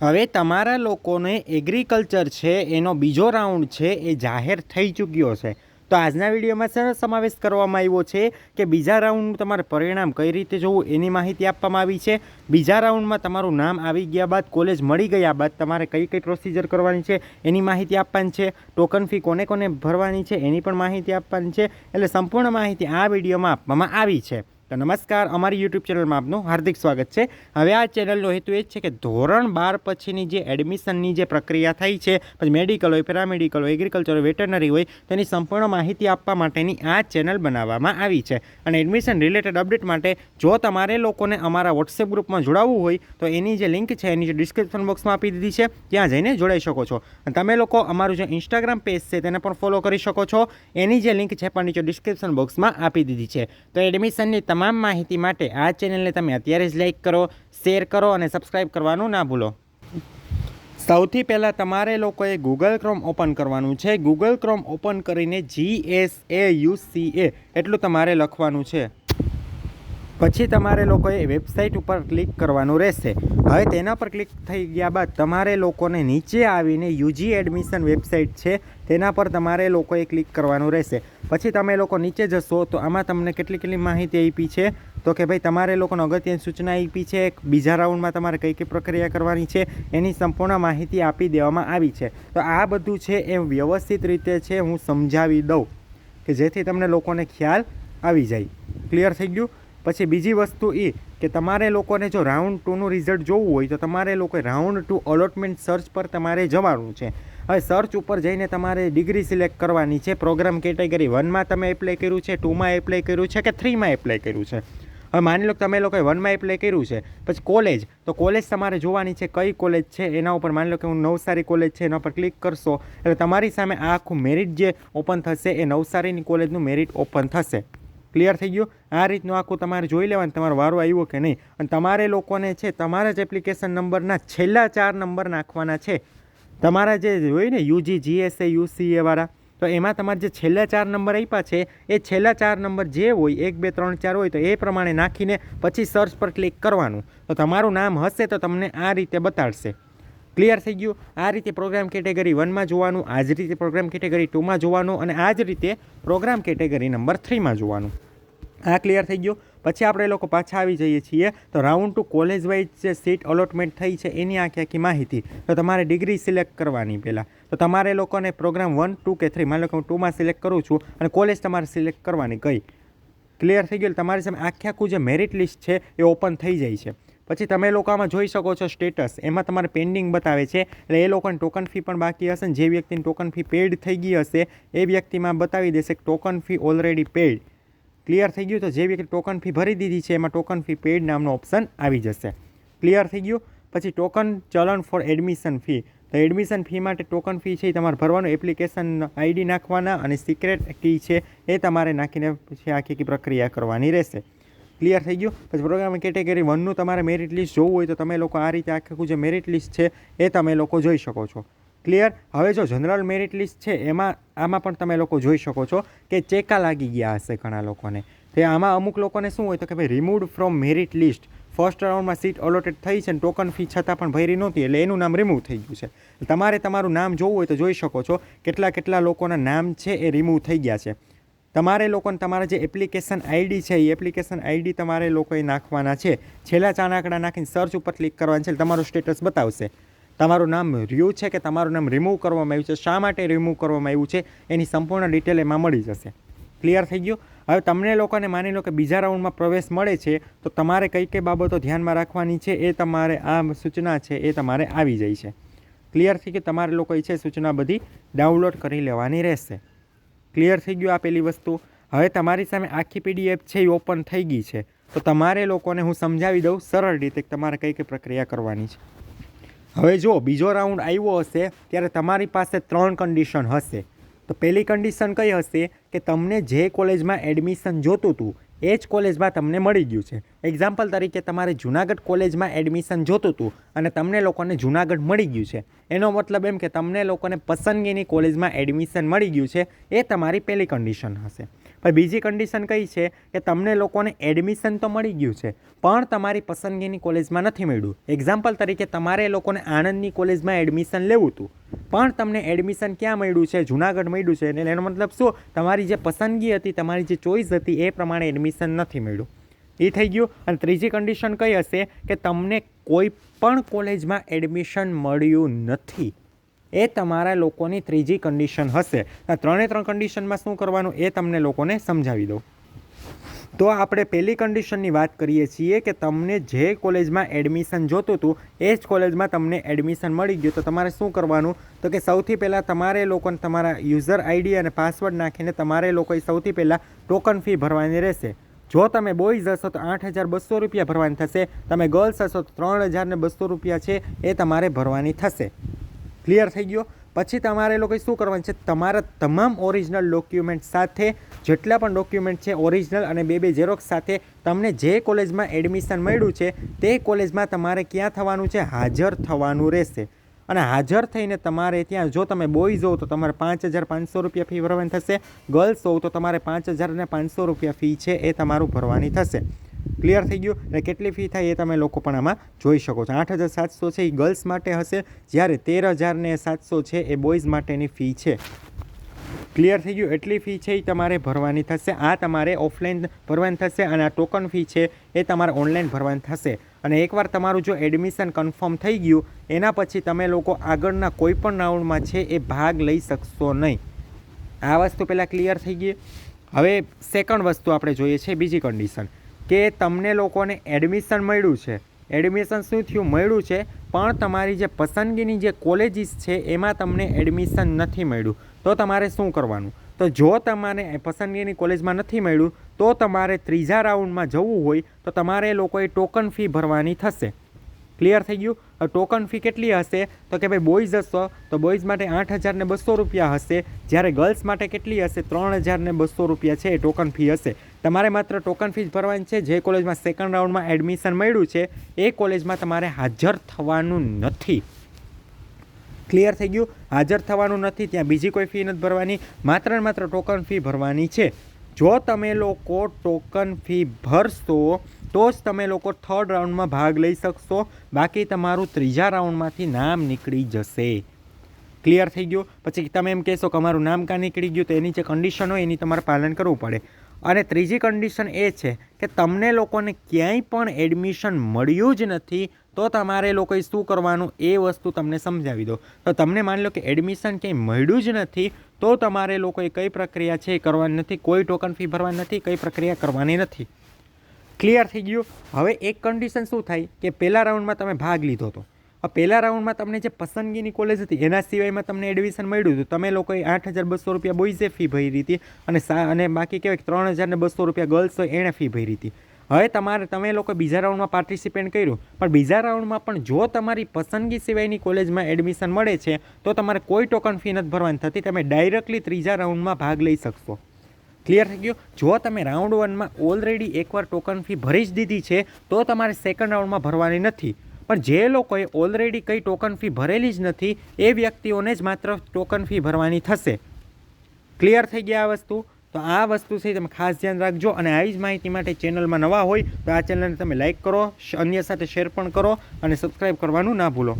હવે તમારા લોકોને એગ્રીકલ્ચર છે, એનો બીજો રાઉન્ડ છે, એ જાહેર થઈ ચૂક્યો છે. તો આજના વિડીયોમાં શેનો સમાવેશ કરવામાં આવ્યો છે કે બીજા રાઉન્ડનું તમારે પરિણામ કઈ રીતે જોવું એની માહિતી આપવામાં આવી છે. બીજા રાઉન્ડમાં તમારું નામ આવી ગયા બાદ કોલેજ મળી ગયા બાદ તમારે કઈ કઈ પ્રોસિજર કરવાની છે એની માહિતી આપવાની છે. ટોકન ફી કોને કોને ભરવાની છે એની પણ માહિતી આપવાની છે. એટલે સંપૂર્ણ માહિતી આ વિડીયોમાં આપવામાં આવી છે. તો નમસ્કાર, અમારી યુટ્યુબ ચેનલમાં આપનું હાર્દિક સ્વાગત છે. હવે આ ચેનલનો હેતુ એ છે કે ધોરણ બાર પછીની જે એડમિશનની જે પ્રક્રિયા થઈ છે, પછી મેડિકલ હોય, પેરામેડિકલ હોય, એગ્રીકલ્ચર હોય, વેટરનરી હોય, તેની સંપૂર્ણ માહિતી આપવા માટેની આ ચેનલ બનાવવામાં આવી છે. અને એડમિશન રિલેટેડ અપડેટ માટે જો તમારે લોકોને અમારા વોટ્સએપ ગ્રુપમાં જોડાવવું હોય, તો એની જે લિંક છે, એની જે ડિસ્ક્રિપ્શન બોક્સમાં આપી દીધી છે, ત્યાં જઈને જોડાઈ શકો છો. અને તમે લોકો અમારું જે ઇન્સ્ટાગ્રામ પેજ છે, તેને પણ ફોલો કરી શકો છો. એની જે લિંક છે, પણ નીચે ડિસ્ક્રિપ્શન બોક્સમાં આપી દીધી છે. તો એડમિશનની તમામ માહિતી માટે આ ચેનલને તમે અત્યારે જ લાઈક કરો શેર કરો અને સબસ્ક્રાઈબ કરવાનું ના ભૂલો. સૌથી પહેલાં તમારે લોકોએ ગૂગલ ક્રોમ ઓપન કરવાનું છે. ગૂગલ ક્રોમ ઓપન કરીને G S A U C A એટલું તમારે લખવાનું છે. પછી તમારે લોકોએ વેબસાઇટ ઉપર ક્લિક કરવાનું રહેશે. હવે તેના પર ક્લિક થઈ ગયા બાદ તમારે લોકોને નીચે આવીને યુજી એડમિશન વેબસાઇટ છે, તેના પર તમારે લોકોએ ક્લિક કરવાનું રહેશે. પછી તમે લોકો નીચે જશો તો આમાં તમને કેટલી કેટલી માહિતી આપી છે? તો કે ભાઈ તમારે લોકોને અગત્યની સૂચના આપી છે, બીજા રાઉન્ડમાં તમારે કઈ કઈ પ્રક્રિયા કરવાની છે, એની સંપૂર્ણ માહિતી આપી દેવામાં આવી છે. તો આ બધું છે એ વ્યવસ્થિત રીતે છે, હું સમજાવી દઉં કે જેથી તમને લોકોને ખ્યાલ આવી જાય. ક્લિયર થઈ ગયું? પછી બીજી વસ્તુ એ કે તમારે લોકોને જો રાઉન્ડ ટુનું રિઝલ્ટ જોવું હોય તો તમારે લોકોએ રાઉન્ડ ટુ અલોટમેન્ટ સર્ચ પર તમારે જવાનું છે. હવે સર્ચ ઉપર જઈને તમારે ડિગ્રી સિલેક્ટ કરવાની છે. પ્રોગ્રામ કેટેગરી વનમાં તમે એપ્લાય કર્યું છે ટુમાં એપ્લાય કર્યું છે કે થ્રીમાં એપ્લાય કર્યું છે? હવે માની લો કે તમે લોકોએ વનમાં એપ્લાય કર્યું છે, પછી કોલેજ તો કોલેજ તમારે જોવાની છે કઈ કોલેજ છે? એના ઉપર માની લો કે હું નવસારી કોલેજ છે, એના પર ક્લિક કરશો, એટલે તમારી સામે આ આખું મેરિટ જે ઓપન થશે, એ નવસારીની કોલેજનું મેરિટ ઓપન થશે. ક્લિયર થઈ ગયું. આ રીતનું આખું તમારે જોઈ લેવાનું, તમારો વારો આવ્યો કે નહીં. અને તમારે લોકોને છે, તમારા જ એપ્લિકેશન નંબરના છેલ્લા ચાર નંબર નાખવાના છે. તમારા જે હોય ને, યુજી, જીએસએ, યુસીએ વાળા, તો એમાં તમારે જે છેલ્લા ચાર નંબર આપ્યા છે, એ છેલ્લા ચાર નંબર જે હોય, એક, બે, ત્રણ, ચાર હોય, તો એ પ્રમાણે નાખીને પછી સર્ચ પર ક્લિક કરવાનું. તો તમારું નામ હશે તો તમને આ રીતે બતાડશે. ક્લિયર થઈ ગયું? આ રીતે પ્રોગ્રામ કેટેગરી વનમાં જોવાનું, આ જ રીતે પ્રોગ્રામ કેટેગરી ટુમાં જોવાનું અને આ જ રીતે પ્રોગ્રામ કેટેગરી નંબર થ્રીમાં જોવાનું. આ ક્લિયર થઈ ગયું. પછી આપણે લોકો પાછા આવી જઈએ છીએ. તો રાઉન્ડ ટુ કોલેજ વાઇઝ જે સીટ અલોટમેન્ટ થઈ છે એની આખી આખી માહિતી. તો તમારે ડિગ્રી સિલેક્ટ કરવાની પહેલાં. તો તમારે લોકોને પ્રોગ્રામ વન ટુ કે થ્રી માની લો કે હું ટુમાં સિલેક્ટ કરું છું અને કોલેજ તમારે સિલેક્ટ કરવાની કઈ. ક્લિયર થઈ ગયું? તમારી સામે આખે આખું જે મેરિટ લિસ્ટ છે એ ઓપન થઈ જાય છે. પછી તમે લોકો આમાં જોઈ શકો છો સ્ટેટસ એમાં તમારે પેન્ડિંગ બતાવે છે. એટલે એ લોકોને ટોકન ફી પણ બાકી હશે ને જે વ્યક્તિની ટોકન ફી પેડ થઈ ગઈ હશે એ વ્યક્તિમાં બતાવી દેશે કે token fee already paid clear થઈ ગયું તો જે વ્યક્તિ ટોકન ફી ભરી દીધી છે, એમાં ટોકન ફી પેડ નામનો ઓપ્શન આવી જશે. ક્લિયર થઈ ગયું? પછી ટોકન ચલણ ફોર એડમિશન ફી તો એડમિશન ફી માટે ટોકન ફી છે એ તમારે ભરવાનું એપ્લિકેશન આઈડી નાખવાના અને સિક્રેટ કી છે એ તમારે નાખીને પછી આખી પ્રક્રિયા કરવાની રહેશે. ક્લિયર થઈ ગયું? પછી પ્રોગ્રામ કેટેગરી વનનું તમારે મેરિટ લિસ્ટ જોવું હોય તો તમે લોકો આ રીતે આખું જે મેરિટ લિસ્ટ છે એ તમે લોકો જોઈ શકો છો. ક્લિયર? હવે જો જનરલ મેરિટ લિસ્ટ છે, એમાં, આમાં પણ તમે લોકો જોઈ શકો છો કે ચેકા લાગી ગયા હશે ઘણા લોકોને. તે આમાં અમુક લોકોને શું હોય તો કે ભાઈ remove from merit list first રાઉન્ડમાં સીટ અલોટેડ થઈ છે ને ટોકન ફી છતાં પણ ભરી નહોતી, એટલે એનું નામ રિમૂવ થઈ ગયું છે. તમારે તમારું નામ જોવું હોય તો જોઈ શકો છો કેટલા કેટલા લોકોના નામ છે એ રિમૂવ થઈ ગયા છે. તમારે લોકોને તમારા જે એપ્લિકેશન આઈડી છે, એ એપ્લિકેશન આઈડી તમારે લોકોએ નાખવાના છે. છેલ્લા ચાનાકડા નાખીને સર્ચ ઉપર ક્લિક કરવાની છે તમારું સ્ટેટસ બતાવશે. તમારું નામ રહ્યું છે કે તમારું નામ રિમૂવ કરવામાં આવ્યું છે? શા માટે રિમૂવ કરવામાં આવ્યું છે? એની સંપૂર્ણ ડિટેલ એમાં મળી જશે. ક્લિયર થઈ ગયું? હવે તમને લોકોને માની લો કે બીજા રાઉન્ડમાં પ્રવેશ મળે છે, તો તમારે કઈ કઈ બાબતો ધ્યાનમાં રાખવાની છે? એ તમારે આ સૂચના છે, એ તમારે આવી જાય છે. ક્લિયર થઈ ગયું? તમારે લોકો છે સૂચના બધી ડાઉનલોડ કરી લેવાની રહેશે. ક્લિયર થઈ ગયું આ પેલી વસ્તુ? હવે તમારી સામે આખી પીડીએફ છે એ ઓપન થઈ ગઈ છે. તો તમારે લોકોને હું સમજાવી દઉં સરળ રીતે તમારે કઈ કઈ પ્રક્રિયા કરવાની છે. હવે જો બીજો રાઉન્ડ આવ્યો હશે, ત્યારે તમારી પાસે ત્રણ કન્ડિશન હશે. તો પહેલી કન્ડિશન કઈ હશે? કે તમને જે કોલેજમાં એડમિશન જોતું હતું એ જ કોલેજમાં તમને મળી ગયું છે. એક્ઝામ્પલ તરીકે તમારે જુનાગઢ કોલેજમાં એડમિશન જોતું હતું અને તમને લોકોને જુનાગઢ મળી ગયું છે. એનો મતલબ એમ કે તમને લોકોને પસંદગીની કોલેજમાં એડમિશન મળી ગયું છે. એ તમારી પહેલી કન્ડિશન હશે. બીજી કન્ડિશન કઈ છે કે તમને લોકોને એડમિશન તો મળી ગયું છે, પણ તમારી પસંદગીની કોલેજમાં નથી મળ્યું. એક્ઝામ્પલ તરીકે તમારે લોકોને આણંદની કોલેજમાં એડમિશન લેવું હતું, પણ તમને એડમિશન ક્યાં મળ્યું છે? જુનાગઢ મળ્યું છે. એટલે એનો મતલબ શું? તમારી જે પસંદગી હતી, તમારી જે ચોઈસ હતી, એ પ્રમાણે એડમિશન નથી મળ્યું. એ થઈ ગયું. અને ત્રીજી કન્ડિશન કઈ હશે કે તમને કોઈ પણ કોલેજમાં એડમિશન મળ્યું નથી. એ તમારા લોકોની ત્રીજી કન્ડિશન હશે. આ ત્રણે ત્રણ કન્ડિશનમાં શું કરવાનું એ તમને લોકોને સમજાવી દઉં. તો આપણે પહેલી કન્ડિશનની વાત કરીએ છીએ કે તમને જે કોલેજમાં એડમિશન જોતું હતું, એ જ કોલેજમાં તમને એડમિશન મળી ગયું. તો તમારે શું કરવાનું? તો કે સૌથી પહેલાં તમારે લોકોને તમારા યુઝર આઈડી અને પાસવર્ડ નાખીને તમારે લોકોએ સૌથી પહેલાં ટોકન ફી ભરવાની રહેશે. જો તમે બોયઝ હશો તો આઠ હજાર બસો રૂપિયા ભરવાની થશે. તમે ગર્લ્સ હશો તો ત્રણ હજાર ને બસો રૂપિયા છે, એ તમારે ભરવાની થશે. ક્લિયર થઈ ગયો. પછી તમારે લોકોએ શું કરવાનું છે? તમારા તમામ ઓરિજિનલ ડોક્યુમેન્ટ સાથે જેટલા પણ ડોક્યુમેન્ટ છે ઓરિજિનલ અને બે બે ઝેરોક્સ સાથે તમને જે કોલેજમાં એડમિશન મળ્યું છે, તે કોલેજમાં તમારે ક્યાં થવાનું છે? હાજર થવાનું રહેશે. અને હાજર થઈને તમારે ત્યાં, જો તમે બોયઝ હોવ તો તમારે પાંચ હજાર પાંચસો રૂપિયા ફી ભરવાની થશે. ગર્લ્સ હોવ તો તમારે પાંચ હજાર ને પાંચસો રૂપિયા ફી છે એ તમારું ભરવાની થશે. ક્લિયર થઈ ગયું અને કેટલી ફી થાય એ તમે લોકો પણ આમાં જોઈ શકો છો. આઠ હજાર સાતસો છે એ ગર્લ્સ માટે હશે. જ્યારે તેર હજાર ને સાતસો છે એ બોયઝ માટેની ફી છે. ક્લિયર થઈ ગયું? એટલી ફી છે એ તમારે ભરવાની થશે. આ તમારે ઓફલાઈન ભરવાની થશે અને આ ટોકન ફી છે એ તમારે ઓનલાઈન ભરવાની થશે. અને એકવાર તમારું જો એડમિશન કન્ફર્મ થઈ ગયું, એના પછી તમે લોકો આગળના કોઈ પણ રાઉન્ડમાં છે એ ભાગ લઈ શકશો નહીં. આ વસ્તુ પહેલાં ક્લિયર થઈ ગઈ. હવે સેકન્ડ વસ્તુ આપણે જોઈએ છે, બીજી કન્ડિશન કે તમને લોકોને એડમિશન મળ્યું છે. એડમિશન શું થયું? મળ્યું છે, પણ તમારી જે પસંદગીની જે કોલેજીસ છે, એમાં તમને એડમિશન નથી મળ્યું. તો તમારે શું કરવાનું? તો જો તમારે પસંદગીની કોલેજમાં નથી મળ્યું, તો તમારે ત્રીજા રાઉન્ડમાં જવું હોય, તો તમારે લોકોએ ટોકન ફી ભરવાની થશે. ક્લિયર થઈ ગયું? ટોકન ફી કેટલી હશે? તો કે ભાઈ બોયઝ હશો, તો બોયઝ માટે આઠ હજાર ને બસો રૂપિયા હશે. જ્યારે ગર્લ્સ માટે કેટલી હશે? ત્રણ હજાર ને બસો રૂપિયા છે એ ટોકન ફી હશે. તમારે માત્ર ટોકન ફી જ ભરવાની છે. જે કોલેજમાં સેકન્ડ રાઉન્ડમાં એડમિશન મળ્યું છે, એ કોલેજમાં તમારે હાજર થવાનું નથી. ક્લિયર થઈ ગયું? હાજર થવાનું નથી, ત્યાં બીજી કોઈ ફી નથી ભરવાની. માત્ર માત્ર ટોકન ફી ભરવાની છે. જો તમે લોકો ટોકન ફી ભરશો તો જ તમે લોકો થર્ડ રાઉન્ડમાં ભાગ લઈ શકશો. બાકી તમારું ત્રીજા રાઉન્ડમાંથી નામ નીકળી જશે. ક્લિયર થઈ ગયું? પછી તમે એમ કહેશો કે અમારું નામ કાં નીકળી ગયું? તો એની જે કન્ડિશન હોય એની તમારે પાલન કરવું પડે. અને ત્રીજી કન્ડિશન એ છે કે તમને લોકોને ક્યાંય પણ એડમિશન મળ્યું જ નથી, તો તમારે લોકોએ શું કરવાનું? એ વસ્તુ તમને સમજાવી દો. તો તમને માની લો કે એડમિશન ક્યાંય મળ્યું જ નથી, તો તમારે લોકોએ કઈ પ્રક્રિયા છે એ કરવાની નથી, કોઈ ટોકન ફી ભરવાની નથી, કઈ પ્રક્રિયા કરવાની નથી. ક્લિયર થઈ ગયું. હવે એક કન્ડિશન શું થાય કે પહેલા રાઉન્ડમાં તમે ભાગ લીધો હતો. પહેલા રાઉન્ડમાં તમને જે પસંદગીની કોલેજ હતી, એના સિવાયમાં તમને એડમિશન મળ્યું હતું. તમે લોકોએ આઠ હજાર બસો રૂપિયા બોઈઝે ફી ભરી હતી અને અને બાકી કહેવાય ત્રણ હજાર ને બસો રૂપિયા ગર્લ્સ હોય એણે ફી ભરી હતી. હવે તમારે, તમે લોકો બીજા રાઉન્ડમાં પાર્ટિસિપેટ કર્યું. પણ બીજા રાઉન્ડમાં પણ જો તમારી પસંદગી સિવાયની કોલેજમાં એડમિશન મળે છે, તો તમારે કોઈ ટોકન ફી નથી ભરવાની. થતી તમે ડાયરેક્ટલી ત્રીજા રાઉન્ડમાં ભાગ લઈ શકશો. ક્લિયર થઈ ગયું? જો તમે રાઉન્ડ વનમાં ઓલરેડી એકવાર ટોકન ફી ભરી જ દીધી છે, તો તમારે સેકન્ડ રાઉન્ડમાં ભરવાની નથી. પણ જે લોકોએ ઓલરેડી કંઈ ટોકન ફી ભરેલી જ નથી, એ વ્યક્તિઓને જ માત્ર ટોકન ફી ભરવાની થશે. ક્લિયર થઈ ગયા આ વસ્તુ? તો આ વસ્તુ છે, તમે ખાસ ધ્યાન રાખજો અને આવી જ માહિતી માટે ચેનલમાં નવા હોય, તો આ ચેનલને તમે લાઇક કરો અન્ય સાથે શેર પણ કરો અને સબસ્ક્રાઈબ કરવાનું ના ભૂલો.